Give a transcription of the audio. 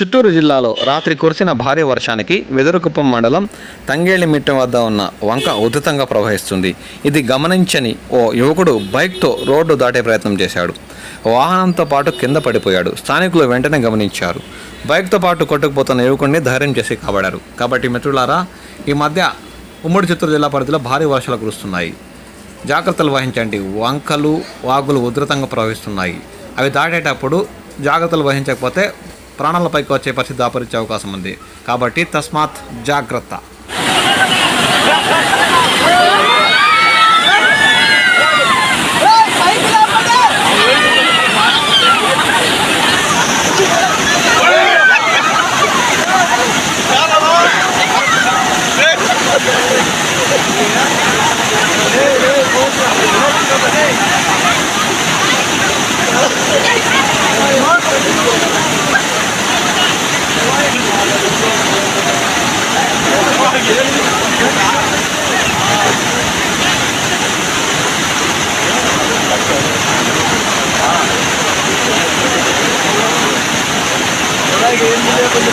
చిత్తూరు జిల్లాలో రాత్రి కురిసిన భారీ వర్షానికి వెదురుకుప్పం మండలం తంగేళ్ళిమిట్ట వద్ద ఉన్న వంక ఉధృతంగా ప్రవహిస్తుంది. ఇది గమనించని ఓ యువకుడు బైక్తో రోడ్డు దాటే ప్రయత్నం చేశాడు. వాహనంతో పాటు కింద పడిపోయాడు. స్థానికులు వెంటనే గమనించారు. బైక్తో పాటు కొట్టుకుపోతున్న యువకుడిని ధైర్యం చేసి కాపాడారు. కాబట్టి మిత్రులారా ఈ మధ్య ఉమ్మడి చిత్తూరు జిల్లా పరిధిలో భారీ వర్షాలు కురుస్తున్నాయి. జాగ్రత్తలు వహించండి. వంకలు వాగులు ఉధృతంగా ప్రవహిస్తున్నాయి. అవి దాటేటప్పుడు జాగ్రత్తలు వహించకపోతే ప్రాణాలపైకి వచ్చే పరిస్థితి దాపరించే అవకాశం ఉంది. కాబట్టి తస్మాత్ జాగ్రత్త. అలాగే ఏం లేకుండా